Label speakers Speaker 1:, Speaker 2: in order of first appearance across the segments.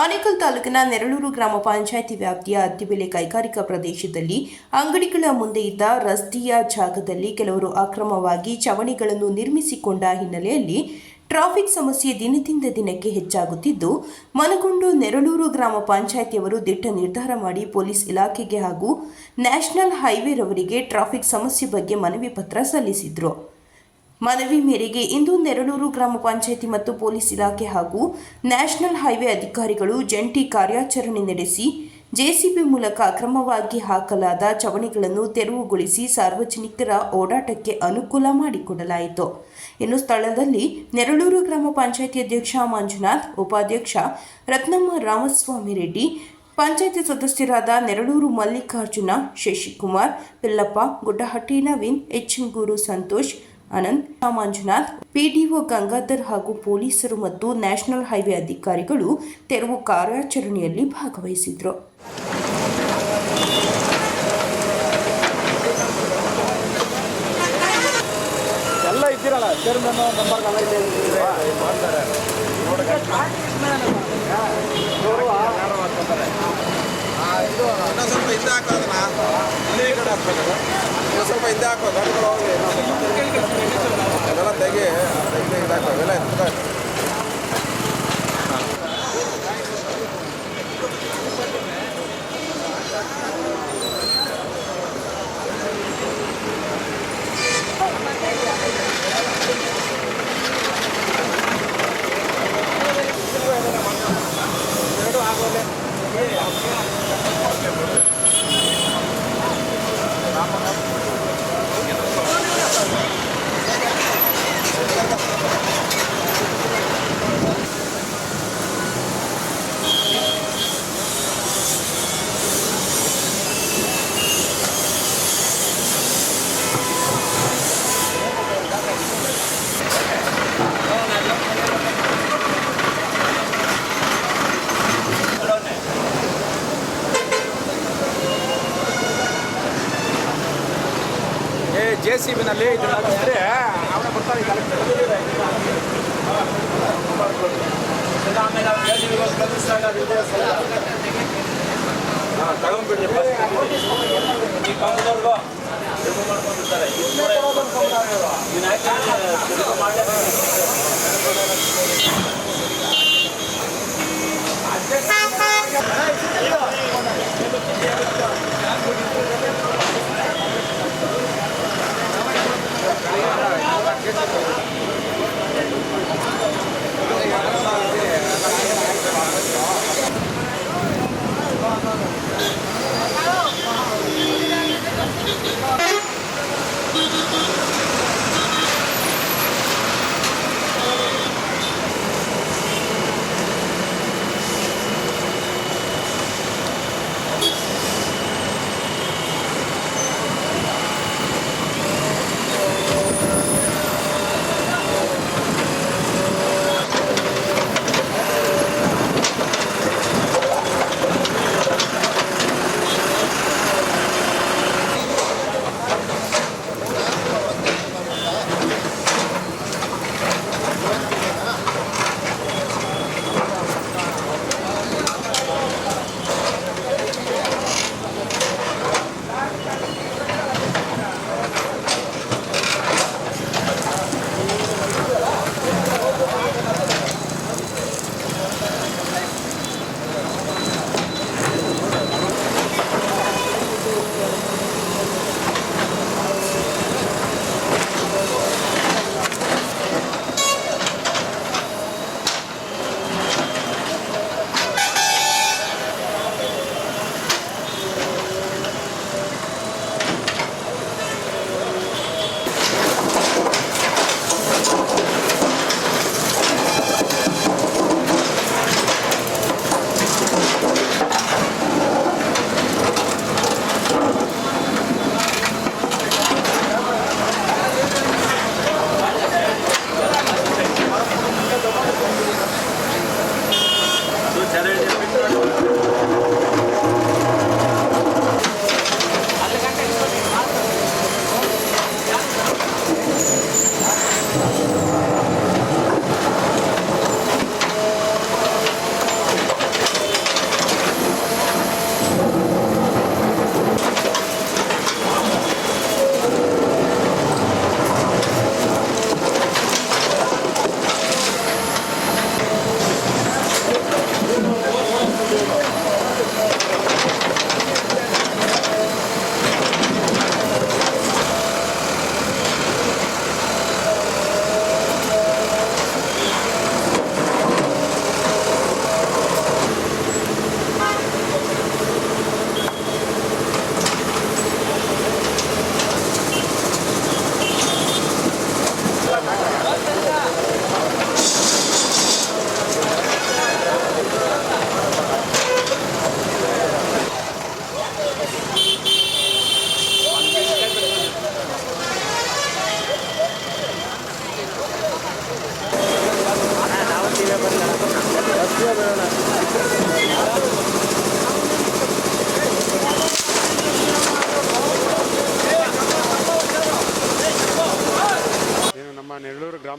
Speaker 1: ಆನೇಕಲ್ ತಾಲೂಕಿನ ನೆರಳೂರು ಗ್ರಾಮ ಪಂಚಾಯಿತಿ ವ್ಯಾಪ್ತಿಯ ಅತ್ತಿಬೆಲೆ ಕೈಗಾರಿಕಾ ಪ್ರದೇಶದಲ್ಲಿ ಅಂಗಡಿಗಳ ಮುಂದೆ ಇದ್ದ ರಸ್ತೆಯ ಜಾಗದಲ್ಲಿ ಕೆಲವರು ಅಕ್ರಮವಾಗಿ ಚವಣಿಗಳನ್ನು ನಿರ್ಮಿಸಿಕೊಂಡ ಹಿನ್ನೆಲೆಯಲ್ಲಿ ಟ್ರಾಫಿಕ್ ಸಮಸ್ಯೆ ದಿನದಿಂದ ದಿನಕ್ಕೆ ಹೆಚ್ಚಾಗುತ್ತಿದ್ದು, ಮನಗೊಂಡು ನೆರಳೂರು ಗ್ರಾಮ ಪಂಚಾಯಿತಿಯವರು ದಿಟ್ಟ ನಿರ್ಧಾರ ಮಾಡಿ ಪೊಲೀಸ್ ಇಲಾಖೆಗೆ ಹಾಗೂ ನ್ಯಾಷನಲ್ ಹೈವೇರವರಿಗೆ ಟ್ರಾಫಿಕ್ ಸಮಸ್ಯೆ ಬಗ್ಗೆ ಮನವಿ ಪತ್ರ ಸಲ್ಲಿಸಿದ್ರು. ಮನವಿ ಮೇರೆಗೆ ಇಂದು ನೆರಳೂರು ಗ್ರಾಮ ಪಂಚಾಯಿತಿ ಮತ್ತು ಪೊಲೀಸ್ ಇಲಾಖೆ ಹಾಗೂ ನ್ಯಾಷನಲ್ ಹೈವೇ ಅಧಿಕಾರಿಗಳು ಜಂಟಿ ಕಾರ್ಯಾಚರಣೆ ನಡೆಸಿ, ಜೆಸಿಬಿ ಮೂಲಕ ಅಕ್ರಮವಾಗಿ ಹಾಕಲಾದ ಚವಣಿಗಳನ್ನು ತೆರವುಗೊಳಿಸಿ ಸಾರ್ವಜನಿಕರ ಓಡಾಟಕ್ಕೆ ಅನುಕೂಲ ಮಾಡಿಕೊಡಲಾಯಿತು. ಇನ್ನು ಸ್ಥಳದಲ್ಲಿ ನೆರಳೂರು ಗ್ರಾಮ ಪಂಚಾಯಿತಿ ಅಧ್ಯಕ್ಷ ಮಂಜುನಾಥ್, ಉಪಾಧ್ಯಕ್ಷ ರತ್ನಮ್ಮ ರಾಮಸ್ವಾಮಿ ರೆಡ್ಡಿ, ಪಂಚಾಯಿತಿ ಸದಸ್ಯರಾದ ನೆರಳೂರು ಮಲ್ಲಿಕಾರ್ಜುನ, ಶಶಿಕುಮಾರ್, ಪಿಲ್ಲಪ್ಪ, ಗುಡ್ಡಹಟ್ಟಿ ನವೀನ್ ಎಚ್ಎಂಗೂರು ಸಂತೋಷ್ ಅನಂತ್ ಮಂಜುನಾಥ್ ಪಿಡಿಒ ಗಂಗಾಧರ್ ಹಾಗೂ ಪೊಲೀಸರು ಮತ್ತು ನ್ಯಾಷನಲ್ ಹೈವೇ ಅಧಿಕಾರಿಗಳು ತೆರವು ಕಾರ್ಯಾಚರಣೆಯಲ್ಲಿ ಭಾಗವಹಿಸಿದ್ರು.
Speaker 2: ಎಲ್ಲ ಇದ್ದೀರಲ್ಲ? Chairman number. ಮಾಡ್ತಾರೆ.
Speaker 3: ಇನ್ನೂ ಸ್ವಲ್ಪ ಹಿಂದೆ ಇಲ್ಲೇ ಈ ಕಡೆ ಹಾಕ್ಬೇಕು ಸ್ವಲ್ಪ ಹಿಂದೆ ಹಾಕೋ ಗಾಡಿಗಳು ಹೋಗಿ ಅದೆಲ್ಲ ತೆಗಿ ತೆಗಿ ಇದು ಹಾಕೋ ಇವೆಲ್ಲ
Speaker 2: ಜೆ ಸಿ ಬಿನಲ್ಲಿ ಇದನ್ನ ಹಾಕಿದ್ರೆ ಅವನ ಬರ್ತಾರೆ ತಗೊಂಡ್ಬಿಡಿ ಈ ಮಾಡ್ಕೊಂಡಿರ್ತಾರೆ ಮಾಡಲೇಬೇಕು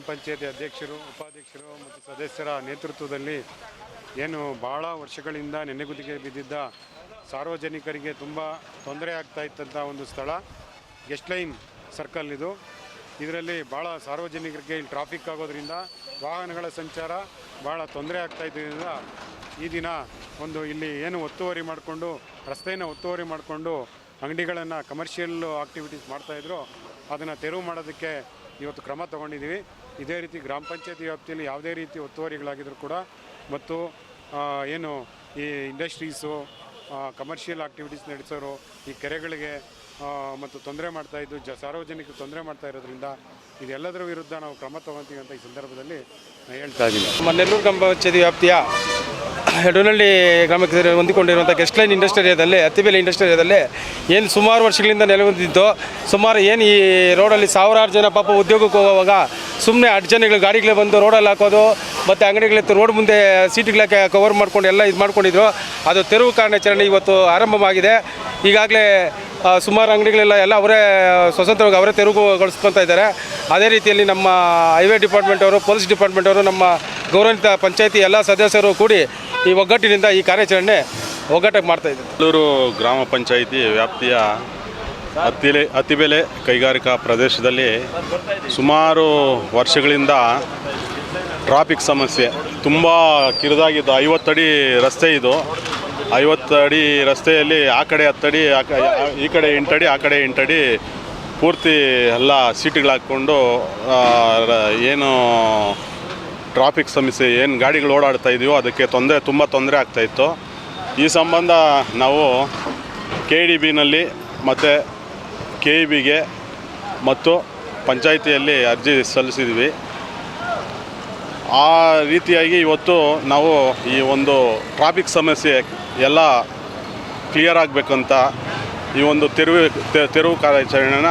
Speaker 4: ಪಂಚಾಯತಿ ಅಧ್ಯಕ್ಷರು, ಉಪಾಧ್ಯಕ್ಷರು ಮತ್ತು ಸದಸ್ಯರ ನೇತೃತ್ವದಲ್ಲಿ ಏನು ಭಾಳ ವರ್ಷಗಳಿಂದ ನೆನೆಗುದಿಗೆ ಬಿದ್ದಿದ್ದ ಸಾರ್ವಜನಿಕರಿಗೆ ತುಂಬ ತೊಂದರೆ ಆಗ್ತಾ ಇತ್ತಂಥ ಒಂದು ಸ್ಥಳ, ಗೆಸ್ಟ್ ಲೈನ್ ಸರ್ಕಲ್ ಇದು. ಇದರಲ್ಲಿ ಭಾಳ ಸಾರ್ವಜನಿಕರಿಗೆ ಇಲ್ಲಿ ಟ್ರಾಫಿಕ್ ಆಗೋದ್ರಿಂದ ವಾಹನಗಳ ಸಂಚಾರ ಭಾಳ ತೊಂದರೆ ಆಗ್ತಾ ಇದ್ದರಿಂದ ಈ ದಿನ ಒಂದು ಇಲ್ಲಿ ಏನು ಒತ್ತುವರಿ ಮಾಡಿಕೊಂಡು ರಸ್ತೆಯನ್ನು ಒತ್ತುವರಿ ಮಾಡಿಕೊಂಡು ಅಂಗಡಿಗಳನ್ನು ಕಮರ್ಷಿಯಲ್ ಆಕ್ಟಿವಿಟೀಸ್ ಮಾಡ್ತಾಯಿದ್ರು ಅದನ್ನು ತೆರವು ಮಾಡೋದಕ್ಕೆ ಇವತ್ತು ಕ್ರಮ ತಗೊಂಡಿದ್ದೀವಿ. ಇದೇ ರೀತಿ ಗ್ರಾಮ ಪಂಚಾಯತಿ ವ್ಯಾಪ್ತಿಯಲ್ಲಿ ಯಾವುದೇ ರೀತಿ ಒತ್ತುವರಿಗಳಾಗಿದ್ದರೂ ಕೂಡ ಮತ್ತು ಏನು ಈ ಇಂಡಸ್ಟ್ರೀಸು ಕಮರ್ಷಿಯಲ್ ಆಕ್ಟಿವಿಟೀಸ್ ನಡೆಸೋರು, ಈ ಕೆರೆಗಳಿಗೆ ಮತ್ತು ತೊಂದರೆ ಮಾಡ್ತಾ ಇದ್ದು, ಜ, ಸಾರ್ವಜನಿಕರು ತೊಂದರೆ ಮಾಡ್ತಾ ಇರೋದ್ರಿಂದ ಇದೆಲ್ಲದರ ವಿರುದ್ಧ ನಾವು ಕ್ರಮ ತಗೊತೀವಿ ಅಂತ ಈ ಸಂದರ್ಭದಲ್ಲಿ ನಾನು ಹೇಳ್ತಾ ಇದ್ದೀನಿ.
Speaker 2: ನಮ್ಮ ನೆಲ್ಲೂರು ಗ್ರಾಮ ಪಂಚಾಯತಿ ವ್ಯಾಪ್ತಿಯ ಹೆಡನಹಳ್ಳಿ ಗ್ರಾಮಕ್ಕೆ ಹೊಂದಿಕೊಂಡಿರುವಂಥ ಗೆಸ್ಟ್ ಲೈನ್ ಇಂಡಸ್ಟ್ರಿ ಏರಿಯಾದಲ್ಲಿ ಅತ್ತಿಬೇಲೆ ಇಂಡಸ್ಟ್ರಿ ಏರಿಯಾದಲ್ಲಿ ಏನು ಸುಮಾರು ವರ್ಷಗಳಿಂದ ನೆಲೆಗೊಂಡಿದ್ದು ಸುಮಾರು ಏನು ಈ ರೋಡಲ್ಲಿ ಸಾವಿರಾರು ಜನ ಪಾಪ ಉದ್ಯೋಗಕ್ಕೆ ಹೋಗುವಾಗ ಸುಮ್ಮನೆ ಅಡ್ಜನೆಗಳು ಗಾಡಿಗಳೇ ಬಂದು ರೋಡಲ್ಲಿ ಹಾಕೋದು, ಮತ್ತು ಅಂಗಡಿಗಳ ರೋಡ್ ಮುಂದೆ ಸೀಟ್ಗಳಕ್ಕೆ ಕವರ್ ಮಾಡ್ಕೊಂಡು ಎಲ್ಲ ಇದು ಮಾಡ್ಕೊಂಡಿದ್ರು. ಅದು ತೆರವು ಕಾರ್ಯಾಚರಣೆ ಇವತ್ತು ಆರಂಭವಾಗಿದೆ. ಈಗಾಗಲೇ ಸುಮಾರು ಅಂಗಡಿಗಳೆಲ್ಲ ಎಲ್ಲ ಅವರೇ ಸ್ವತಂತ್ರವಾಗಿ ಅವರೇ ತೆರವುಗೊಳಿಸ್ಕೊತಾ ಇದ್ದಾರೆ. ಅದೇ ರೀತಿಯಲ್ಲಿ ನಮ್ಮ ಹೈವೇ ಡಿಪಾರ್ಟ್ಮೆಂಟ್ ಅವರು, ಪೊಲೀಸ್ ಡಿಪಾರ್ಟ್ಮೆಂಟ್ ಅವರು, ನಮ್ಮ ಗೌರವಿತ ಪಂಚಾಯತಿ ಎಲ್ಲ ಸದಸ್ಯರು ಕೂಡಿ ಈ ಒಗ್ಗಟ್ಟಿನಿಂದ ಈ ಕಾರ್ಯಾಚರಣೆ ಒಗ್ಗಟ್ಟಾಗಿ ಮಾಡ್ತಾ ಇದ್ದಾರೆ.
Speaker 5: ಬೆಂಗಳೂರು ಗ್ರಾಮ ಪಂಚಾಯಿತಿ ವ್ಯಾಪ್ತಿಯ ಅತಿಬೆಲೆ ಕೈಗಾರಿಕಾ ಪ್ರದೇಶದಲ್ಲಿ ಸುಮಾರು ವರ್ಷಗಳಿಂದ ಟ್ರಾಫಿಕ್ ಸಮಸ್ಯೆ, ತುಂಬ ಕಿರಿದಾಗಿದ್ದು ಐವತ್ತಡಿ ರಸ್ತೆ ಇದು. ಐವತ್ತು ಅಡಿ ರಸ್ತೆಯಲ್ಲಿ ಆ ಕಡೆ ಹತ್ತಡಿ ಆ ಈ ಕಡೆ ಎಂಟಡಿ ಆ ಕಡೆ ಎಂಟಡಿ ಪೂರ್ತಿ ಎಲ್ಲ ಸೀಟ್ಗಳು ಏನು ಟ್ರಾಫಿಕ್ ಸಮಸ್ಯೆ, ಏನು ಗಾಡಿಗಳು ಓಡಾಡ್ತಾ ಇದೆಯೋ ಅದಕ್ಕೆ ತೊಂದರೆ, ತುಂಬ ತೊಂದರೆ ಆಗ್ತಾಯಿತ್ತು ಈ ಸಂಬಂಧ ನಾವು ಕೆ ಡಿ ಬಿನಲ್ಲಿ ಮತ್ತು ಕೆ ಇ ಬಿಗೆ ಮತ್ತು ಪಂಚಾಯಿತಿಯಲ್ಲಿ ಅರ್ಜಿ ಸಲ್ಲಿಸಿದ್ವಿ. ಆ ರೀತಿಯಾಗಿ ಇವತ್ತು ನಾವು ಈ ಒಂದು ಟ್ರಾಫಿಕ್ ಸಮಸ್ಯೆ ಎಲ್ಲ ಕ್ಲಿಯರ್ ಆಗಬೇಕಂತ ಈ ಒಂದು ತೆರವು ತೆರವು ಕಾರ್ಯಾಚರಣೆನ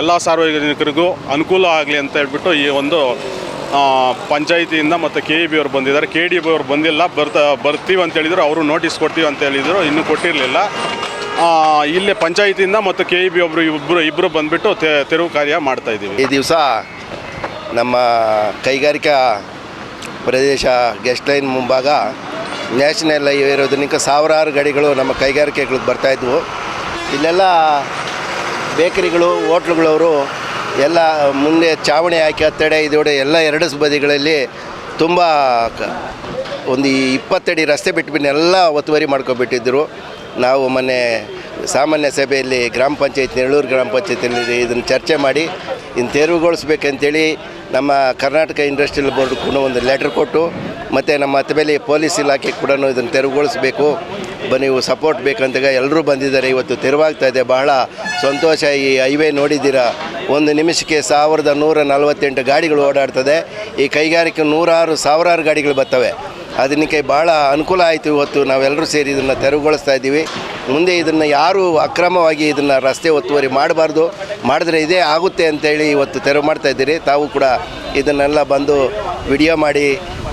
Speaker 5: ಎಲ್ಲ ಸಾರ್ವಜನಿಕರಿಗೂ ಅನುಕೂಲ ಆಗಲಿ ಅಂತ ಹೇಳ್ಬಿಟ್ಟು ಈ ಒಂದು ಪಂಚಾಯಿತಿಯಿಂದ ಮತ್ತು ಕೆ ಇ ಬಿ ಅವ್ರು ಬಂದಿದ್ದಾರೆ. ಕೆ ಡಿ ಬಿ ಅವ್ರು ಬಂದಿಲ್ಲ, ಬರ್ತಾ, ಬರ್ತೀವಿ ಅಂತ ಹೇಳಿದ್ರು, ಅವರು ನೋಟಿಸ್ ಕೊಡ್ತೀವಿ ಅಂತ ಹೇಳಿದರು, ಇನ್ನೂ ಕೊಟ್ಟಿರಲಿಲ್ಲ. ಇಲ್ಲಿ ಪಂಚಾಯಿತಿಯಿಂದ ಮತ್ತು ಕೆ ಇ ಬಿ ಒಬ್ಬರು ಇಬ್ಬರು ಇಬ್ಬರು ಬಂದುಬಿಟ್ಟು ತೆರವು ಕಾರ್ಯ ಮಾಡ್ತಾಯಿದ್ದೀವಿ
Speaker 6: ಈ ದಿವಸ ನಮ್ಮ ಕೈಗಾರಿಕಾ ಪ್ರದೇಶ ಗೆಸ್ಟ್ ಲೈನ್ ಮುಂಭಾಗ ನ್ಯಾಷನಲ್ ಹೈವೇ ಇರೋದಕ್ಕೆ ಸಾವಿರಾರು ಗಾಡಿಗಳು ನಮ್ಮ ಕೈಗಾರಿಕೆಗಳಿಗೆ ಬರ್ತಾಯಿದ್ವು ಇಲ್ಲೆಲ್ಲ ಬೇಕರಿಗಳು, ಹೋಟ್ಲುಗಳವರು ಎಲ್ಲ ಮುಂದೆ ಚಾವಣಿ ಹಾಕಿ, ಹತ್ತಡೆ, ಇದೋಡೆ ಎಲ್ಲ ಎರಡು ಬದಿಗಳಲ್ಲಿ ತುಂಬ ಒಂದು ಇಪ್ಪತ್ತಡಿ ರಸ್ತೆ ಬಿಟ್ಬಿಟ್ಟು ಎಲ್ಲ ಒತ್ತುವರಿ ಮಾಡ್ಕೊಬಿಟ್ಟಿದ್ದರು ನಾವು ಮೊನ್ನೆ ಸಾಮಾನ್ಯ ಸಭೆಯಲ್ಲಿ ಗ್ರಾಮ ಪಂಚಾಯತ್ ನೆರಳೂರು ಗ್ರಾಮ ಪಂಚಾಯತಿಯಲ್ಲಿ ಇದನ್ನು ಚರ್ಚೆ ಮಾಡಿ, ಇನ್ನು ತೆರವುಗೊಳಿಸ್ಬೇಕಂತೇಳಿ ನಮ್ಮ ಕರ್ನಾಟಕ ಇಂಡಸ್ಟ್ರಿಯಲ್ ಬೋರ್ಡ್ ಕೂಡ ಒಂದು ಲೆಟರ್ ಕೊಟ್ಟು ಮತ್ತು ನಮ್ಮ ಹತ್ತಬೇಲಿ ಪೊಲೀಸ್ ಇಲಾಖೆ ಕೂಡ ಇದನ್ನು ತೆರವುಗೊಳಿಸಬೇಕು. ನೀವು ಸಪೋರ್ಟ್ ಬೇಕಂತಾಗ ಎಲ್ಲರೂ ಬಂದಿದ್ದಾರೆ. ಇವತ್ತು ತೆರವಾಗ್ತಾ ಇದೆ. ಬಹಳ ಸಂತೋಷ ಈ ಹೈವೇ ನೋಡಿದ್ದೀರಾ. ಒಂದು ನಿಮಿಷಕ್ಕೆ ಸಾವಿರದ ನೂರ ನಲವತ್ತೆಂಟು ಗಾಡಿಗಳು ಓಡಾಡ್ತದೆ. ಈ ಕೈಗಾರಿಕೆ ನೂರಾರು, ಸಾವಿರಾರು ಗಾಡಿಗಳು ಬರ್ತವೆ. ಅದಕ್ಕೆ ಭಾಳ ಅನುಕೂಲ ಆಯಿತು ಇವತ್ತು. ನಾವೆಲ್ಲರೂ ಸೇರಿ ಇದನ್ನು ತೆರವುಗೊಳಿಸ್ತಾ ಇದ್ದೀವಿ. ಮುಂದೆ ಇದನ್ನು ಯಾರು ಅಕ್ರಮವಾಗಿ ಇದನ್ನು ರಸ್ತೆ ಒತ್ತುವರಿ ಮಾಡಬಾರ್ದು, ಮಾಡಿದ್ರೆ ಇದೇ ಆಗುತ್ತೆ ಅಂತೇಳಿ ಇವತ್ತು ತೆರವು ಮಾಡ್ತಾ ಇದ್ದೀರಿ. ತಾವು ಕೂಡ ಇದನ್ನೆಲ್ಲ ಬಂದು ವಿಡಿಯೋ ಮಾಡಿ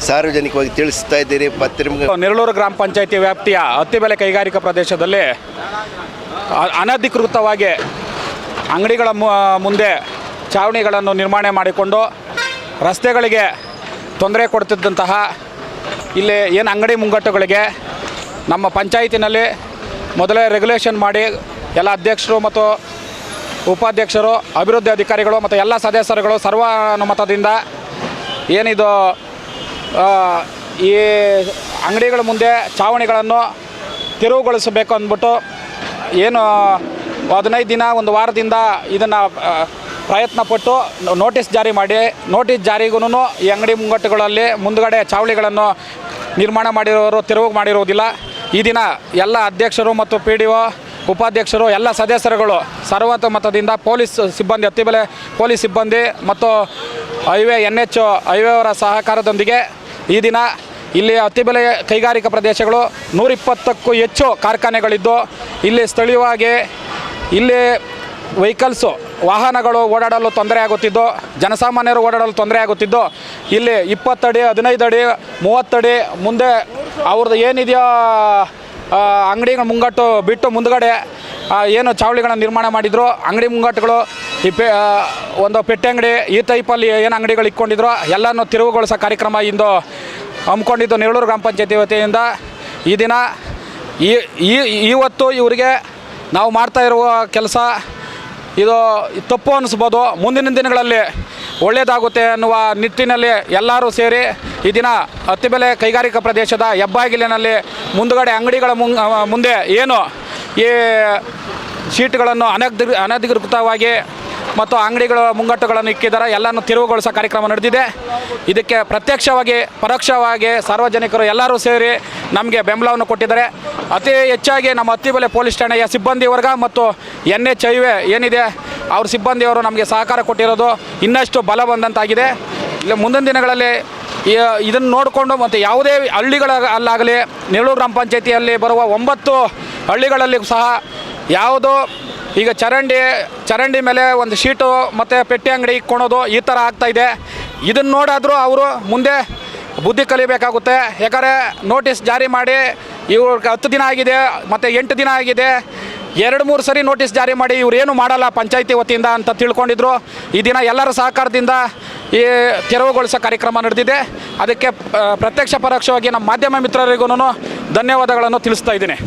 Speaker 6: ಸಾರ್ವಜನಿಕವಾಗಿ ತಿಳಿಸ್ತಾ ಇದ್ದೀರಿ. ಪತ್ರಿಕೆ
Speaker 2: ನೆರಳೂರು ಗ್ರಾಮ ಪಂಚಾಯತಿ ವ್ಯಾಪ್ತಿಯ ಅತ್ತಿಬೆಲೆ ಕೈಗಾರಿಕಾ ಪ್ರದೇಶದಲ್ಲಿ ಅನಧಿಕೃತವಾಗಿ ಅಂಗಡಿಗಳ ಮುಂದೆ ಚಾವಣಿಗಳನ್ನು ನಿರ್ಮಾಣ ಮಾಡಿಕೊಂಡು ರಸ್ತೆಗಳಿಗೆ ತೊಂದರೆ ಕೊಡ್ತಿದ್ದಂತಹ ಇಲ್ಲಿ ಏನು ಅಂಗಡಿ ಮುಂಗಟ್ಟುಗಳಿಗೆ ನಮ್ಮ ಪಂಚಾಯತಿನಲ್ಲಿ ಮೊದಲೇ ರೆಗ್ಯುಲೇಷನ್ ಮಾಡಿ ಎಲ್ಲ ಅಧ್ಯಕ್ಷರು ಮತ್ತು ಉಪಾಧ್ಯಕ್ಷರು, ಅಭಿವೃದ್ಧಿ ಅಧಿಕಾರಿಗಳು ಮತ್ತು ಎಲ್ಲ ಸದಸ್ಯರುಗಳು ಸರ್ವಾನುಮತದಿಂದ ಏನಿದು ಈ ಅಂಗಡಿಗಳ ಮುಂದೆ ಚಾವಣಿಗಳನ್ನು ತೆರವುಗೊಳಿಸಬೇಕು ಅಂದ್ಬಿಟ್ಟು ಏನು ಹದಿನೈದು ದಿನ, ಒಂದು ವಾರದಿಂದ ಇದನ್ನು ಪ್ರಯತ್ನ ಪಟ್ಟು ನೋಟಿಸ್ ಜಾರಿ ಮಾಡಿ. ನೋಟಿಸ್ ಜಾರಿಗೂ ಈ ಅಂಗಡಿ ಮುಂಗಟ್ಟುಗಳಲ್ಲಿ ಮುಂದುಗಡೆ ಚಾವಳಿಗಳನ್ನು ನಿರ್ಮಾಣ ಮಾಡಿರೋರು ತೆರವು ಮಾಡಿರುವುದಿಲ್ಲ ಈ ದಿನ ಎಲ್ಲ ಅಧ್ಯಕ್ಷರು ಮತ್ತು ಪಿ ಡಿ ಒ, ಉಪಾಧ್ಯಕ್ಷರು, ಎಲ್ಲ ಸದಸ್ಯರುಗಳು ಸರ್ವತಮತದಿಂದ ಪೊಲೀಸ್ ಸಿಬ್ಬಂದಿ ಅತ್ತಿಬೆಲೆ ಪೊಲೀಸ್ ಸಿಬ್ಬಂದಿ ಮತ್ತು ಹೈವೇ ಎನ್ ಎಚ್ ಹೈವೇ ಅವರ ಸಹಕಾರದೊಂದಿಗೆ ಈ ದಿನ ಇಲ್ಲಿ ಅತಿಬೆಲೆ ಕೈಗಾರಿಕಾ ಪ್ರದೇಶಗಳು ನೂರಿಪ್ಪತ್ತಕ್ಕೂ ಹೆಚ್ಚು ಕಾರ್ಖಾನೆಗಳಿದ್ದು, ಇಲ್ಲಿ ಸ್ಥಳೀಯವಾಗಿ ಇಲ್ಲಿ ವೆಹಿಕಲ್ಸು, ವಾಹನಗಳು ಓಡಾಡಲು ತೊಂದರೆ ಆಗುತ್ತಿದ್ದು, ಜನಸಾಮಾನ್ಯರು ಓಡಾಡಲು ತೊಂದರೆ ಆಗುತ್ತಿದ್ದು, ಇಲ್ಲಿ ಇಪ್ಪತ್ತಡಿ ಹದಿನೈದು ಅಡಿ ಮೂವತ್ತಡಿ ಮುಂದೆ ಅವ್ರದ್ದು ಏನಿದೆಯೋ ಅಂಗಡಿಗಳ ಮುಂಗಟ್ಟು ಬಿಟ್ಟು ಮುಂದ್ಗಡೆ ಏನು ಚಾವಳಿಗಳನ್ನು ನಿರ್ಮಾಣ ಮಾಡಿದ್ರು. ಅಂಗಡಿ ಮುಂಗಟ್ಟುಗಳು, ಈ ಪೆ ಒಂದು ಪೆಟ್ಟೆ ಅಂಗಡಿ, ಈ ಟೈಪಲ್ಲಿ ಏನು ಅಂಗಡಿಗಳು ಇಟ್ಕೊಂಡಿದ್ರು, ಎಲ್ಲನೂ ತಿರುವುಗೊಳಿಸೋ ಕಾರ್ಯಕ್ರಮ ಇಂದು ಹಮ್ಮಿಕೊಂಡಿದ್ದು ನೆರಳೂರು ಗ್ರಾಮ ಪಂಚಾಯತಿ ವತಿಯಿಂದ. ಈ ದಿನ ಈ- ಇವತ್ತು ಇವರಿಗೆ ನಾವು ಮಾಡ್ತಾ ಇರುವ ಕೆಲಸ ಇದು ತಪ್ಪು ಅನ್ನಿಸ್ಬೋದು ಮುಂದಿನ ದಿನಗಳಲ್ಲಿ ಒಳ್ಳೆಯದಾಗುತ್ತೆ ಅನ್ನುವ ನಿಟ್ಟಿನಲ್ಲಿ ಎಲ್ಲರೂ ಸೇರಿ ಈ ದಿನ ಅತ್ತಿಬೆಲೆ ಕೈಗಾರಿಕಾ ಪ್ರದೇಶದ ಹೆಬ್ಬಾಗಿಲಿನಲ್ಲಿ ಮುಂದುಗಡೆ ಅಂಗಡಿಗಳ ಮುಂದೆ ಏನು ಈ ಶೀಟ್ಗಳನ್ನು ಅನಧಿಕೃ ಅನಧಿಕೃತವಾಗಿ ಮತ್ತು ಅಂಗಡಿಗಳ ಮುಂಗಟ್ಟುಗಳನ್ನು ಇಕ್ಕಿದ್ದಾರೆ. ಎಲ್ಲನೂ ತಿರುವುಗೊಳಿಸೋ ಕಾರ್ಯಕ್ರಮ ನಡೆದಿದೆ. ಇದಕ್ಕೆ ಪ್ರತ್ಯಕ್ಷವಾಗಿ, ಪರೋಕ್ಷವಾಗಿ ಸಾರ್ವಜನಿಕರು ಎಲ್ಲರೂ ಸೇರಿ ನಮಗೆ ಬೆಂಬಲವನ್ನು ಕೊಟ್ಟಿದ್ದಾರೆ. ಅತಿ ಹೆಚ್ಚಾಗಿ ನಮ್ಮ ಹತ್ತಿಬೆಲೆ ಪೊಲೀಸ್ ಠಾಣೆಯ ಸಿಬ್ಬಂದಿ ವರ್ಗ ಮತ್ತು ಎನ್ ಎಚ್ ಐ ವೆ ಏನಿದೆ, ಅವ್ರ ಸಿಬ್ಬಂದಿಯವರು ನಮಗೆ ಸಹಕಾರ ಕೊಟ್ಟಿರೋದು ಇನ್ನಷ್ಟು ಬಲ ಬಂದಂತಾಗಿದೆ ಇಲ್ಲಿ ಮುಂದಿನ ದಿನಗಳಲ್ಲಿ ಇದನ್ನು ನೋಡಿಕೊಂಡು ಮತ್ತು ಯಾವುದೇ ಹಳ್ಳಿಗಳ ಅಲ್ಲಾಗಲಿ ನೆರಳೂರು ಗ್ರಾಮ ಪಂಚಾಯತಿಯಲ್ಲಿ ಬರುವ ಒಂಬತ್ತು ಹಳ್ಳಿಗಳಲ್ಲಿ ಸಹ ಯಾವುದು ಈಗ ಚರಂಡಿ ಚರಂಡಿ ಮೇಲೆ ಒಂದು ಶೀಟು ಮತ್ತು ಪೆಟ್ಟಿ ಅಂಗಡಿ ಇಕ್ಕೊಳೋದು ಈ ಥರ ಆಗ್ತಾಯಿದೆ ಇದನ್ನು ನೋಡಾದರೂ ಅವರು ಮುಂದೆ ಬುದ್ಧಿ ಕಲಿಬೇಕಾಗುತ್ತೆ. ಯಾಕಂದರೆ ನೋಟಿಸ್ ಜಾರಿ ಮಾಡಿ ಇವ್ರಿಗೆ ಹತ್ತು ದಿನ ಆಗಿದೆ, ಮತ್ತು ಎಂಟು ದಿನ ಆಗಿದೆ. ಎರಡು, ಮೂರು ಸರಿ ನೋಟಿಸ್ ಜಾರಿ ಮಾಡಿ ಇವ್ರು ಏನು ಮಾಡಲ್ಲ ಪಂಚಾಯಿತಿ ವತಿಯಿಂದ ಅಂತ ತಿಳ್ಕೊಂಡಿದ್ರು. ಈ ದಿನ ಎಲ್ಲರ ಸಹಕಾರದಿಂದ ಈ ತೆರವುಗೊಳಿಸೋ ಕಾರ್ಯಕ್ರಮ ನಡೆದಿದೆ. ಅದಕ್ಕೆ ಪ್ರತ್ಯಕ್ಷ ಪರೋಕ್ಷವಾಗಿ ನಮ್ಮ ಮಾಧ್ಯಮ ಮಿತ್ರರಿಗೂ ಧನ್ಯವಾದಗಳನ್ನು ತಿಳಿಸ್ತಾ ಇದ್ದೀನಿ.